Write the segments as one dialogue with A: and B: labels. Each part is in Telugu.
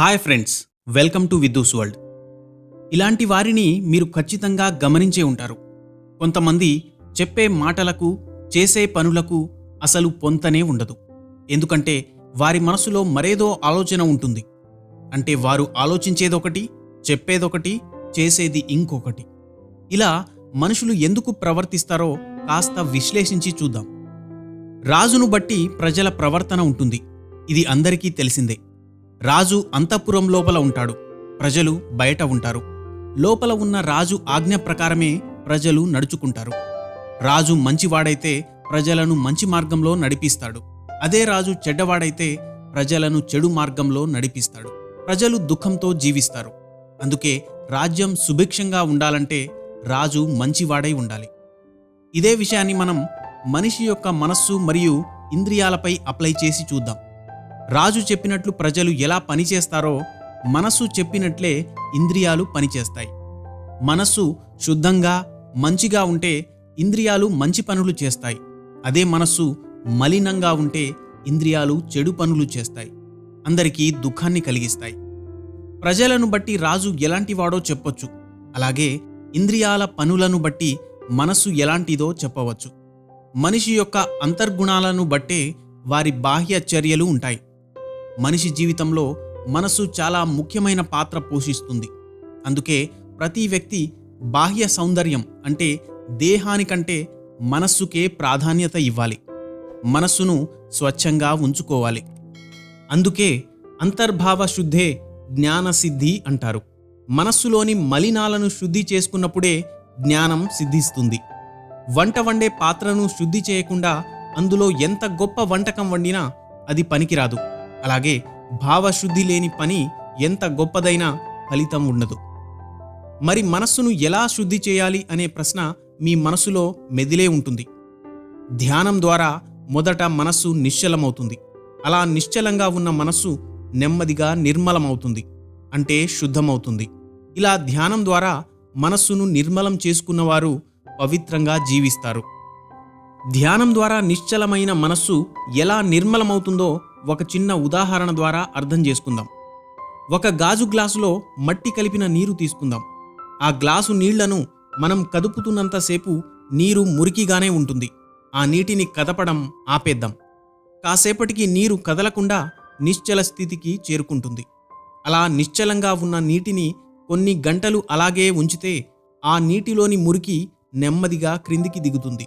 A: Hi friends welcome to విదూస్ world. ఇలాంటి వారిని మీరు ఖచ్చితంగా గమనించే ఉంటారు. కొంతమంది చెప్పే మాటలకు చేసే పనులకు అసలు పొంతనే ఉండదు. ఎందుకంటే వారి మనసులో మరేదో ఆలోచన ఉంటుంది. అంటే వారు ఆలోచించేదొకటి చెప్పేదొకటి చేసేది ఇంకొకటి. ఇలా మనుషులు ఎందుకు ప్రవర్తిస్తారో కాస్త విశ్లేషించి చూద్దాం. రాజును బట్టి ప్రజల ప్రవర్తన ఉంటుంది. ఇది అందరికీ తెలిసిందే. రాజు అంతఃపురం లోపల ఉంటాడు. ప్రజలు బయట ఉంటారు. లోపల ఉన్న రాజు ఆజ్ఞ ప్రకారమే ప్రజలు నడుచుకుంటారు. రాజు మంచివాడైతే ప్రజలను మంచి మార్గంలో నడిపిస్తాడు. అదే రాజు చెడ్డవాడైతే ప్రజలను చెడు మార్గంలో నడిపిస్తాడు. ప్రజలు దుఃఖంతో జీవిస్తారు. అందుకే రాజ్యం సుభిక్షంగా ఉండాలంటే రాజు మంచివాడై ఉండాలి. ఇదే విషయాన్ని మనం మనిషి యొక్క మనస్సు మరియు ఇంద్రియాలపై అప్లై చేసి చూద్దాం. రాజు చెప్పినట్లు ప్రజలు ఎలా పనిచేస్తారో మనస్సు చెప్పినట్లే ఇంద్రియాలు పనిచేస్తాయి మనస్సు శుద్ధంగా మంచిగా ఉంటే ఇంద్రియాలు మంచి పనులు చేస్తాయి. అదే మనస్సు మలినంగా ఉంటే ఇంద్రియాలు చెడు పనులు చేస్తాయి. అందరికీ దుఃఖాన్ని కలిగిస్తాయి. ప్రజలను బట్టి రాజు ఎలాంటివాడో చెప్పొచ్చు. అలాగే ఇంద్రియాల పనులను బట్టి మనస్సు ఎలాంటిదో చెప్పవచ్చు. మనిషి యొక్క అంతర్గుణాలను బట్టే వారి బాహ్య చర్యలు ఉంటాయి. మనిషి జీవితంలో మనసు చాలా ముఖ్యమైన పాత్ర పోషిస్తుంది. అందుకే ప్రతి వ్యక్తి బాహ్య సౌందర్యం అంటే దేహానికంటే మనస్సుకే ప్రాధాన్యత ఇవ్వాలి. మనస్సును స్వచ్ఛంగా ఉంచుకోవాలి. అందుకే అంతర్భావ శుద్ధే జ్ఞానసిద్ధి అంటారు. మనస్సులోని మలినాలను శుద్ధి చేసుకున్నప్పుడే జ్ఞానం సిద్ధిస్తుంది. వంట వండే పాత్రను శుద్ధి చేయకుండా అందులో ఎంత గొప్ప వంటకం వండినా అది పనికిరాదు. అలాగే భావశుద్ధి లేని పని ఎంత గొప్పదైనా ఫలితం ఉండదు. మరి మనస్సును ఎలా శుద్ధి చేయాలి అనే ప్రశ్న మీ మనసులో మెదిలే ఉంటుంది. ధ్యానం ద్వారా మొదట మనస్సు నిశ్చలమవుతుంది. అలా నిశ్చలంగా ఉన్న మనస్సు నెమ్మదిగా నిర్మలమవుతుంది. అంటే శుద్ధమవుతుంది. ఇలా ధ్యానం ద్వారా మనస్సును నిర్మలం చేసుకున్నవారు పవిత్రంగా జీవిస్తారు. ధ్యానం ద్వారా నిశ్చలమైన మనస్సు ఎలా నిర్మలమవుతుందో ఒక చిన్న ఉదాహరణ ద్వారా అర్థం చేసుకుందాం. ఒక గాజు గ్లాసులో మట్టి కలిపిన నీరు తీసుకుందాం. ఆ గ్లాసు నీళ్ళను మనం కదుపుతున్నంతసేపు నీరు మురికిగానే ఉంటుంది. ఆ నీటిని కదపడం ఆపేద్దాం. కాసేపటికి నీరు కదలకుండా నిశ్చల స్థితికి చేరుకుంటుంది. అలా నిశ్చలంగా ఉన్న నీటిని కొన్ని గంటలు అలాగే ఉంచితే ఆ నీటిలోని మురికి నెమ్మదిగా క్రిందికి దిగుతుంది.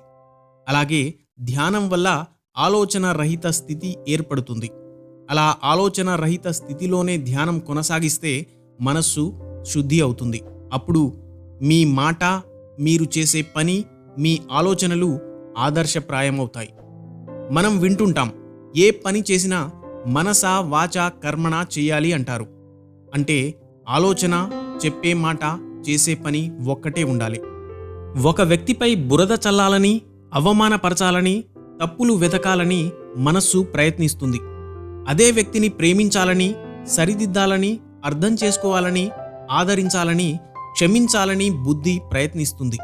A: అలాగే ధ్యానం వల్ల ఆలోచన రహిత స్థితి ఏర్పడుతుంది. అలా ఆలోచన రహిత స్థితిలోనే ధ్యానం కొనసాగిస్తే మనస్సు శుద్ధి అవుతుంది. అప్పుడు మీ మాట మీరు చేసే పని మీ ఆలోచనలు ఆదర్శప్రాయమవుతాయి. మనం వింటుంటాం ఏ పని చేసినా మనస వాచ కర్మణ చేయాలి అంటారు. అంటే ఆలోచన చెప్పే మాట చేసే పని ఒక్కటే ఉండాలి. ఒక వ్యక్తిపై బురద చల్లాలని అవమానపరచాలని తప్పులు వెతకాలని మనస్సు ప్రయత్నిస్తుంది. అదే వ్యక్తిని ప్రేమించాలని సరిదిద్దాలని అర్థం చేసుకోవాలని ఆదరించాలని క్షమించాలని బుద్ధి ప్రయత్నిస్తుంది.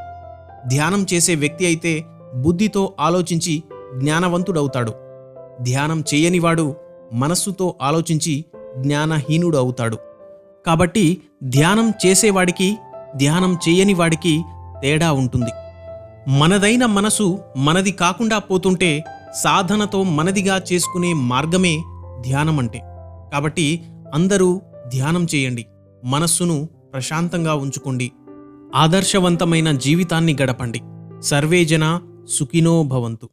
A: ధ్యానం చేసే వ్యక్తి అయితే బుద్ధితో ఆలోచించి జ్ఞానవంతుడవుతాడు. ధ్యానం చేయనివాడు మనస్సుతో ఆలోచించి జ్ఞానహీనుడు అవుతాడు. కాబట్టి ధ్యానం చేసేవాడికి ధ్యానం చేయని వాడికి తేడా ఉంటుంది. మనదైన మనసు మనది కాకుండా పోతుంటే సాధనతో మనదిగా చేసుకునే మార్గమే ధ్యానం అంటే కాబట్టి అందరూ ధ్యానం చేయండి. మనస్సును ప్రశాంతంగా ఉంచుకోండి. ఆదర్శవంతమైన జీవితాన్ని గడపండి. సర్వేజన సుఖినో భవంతు.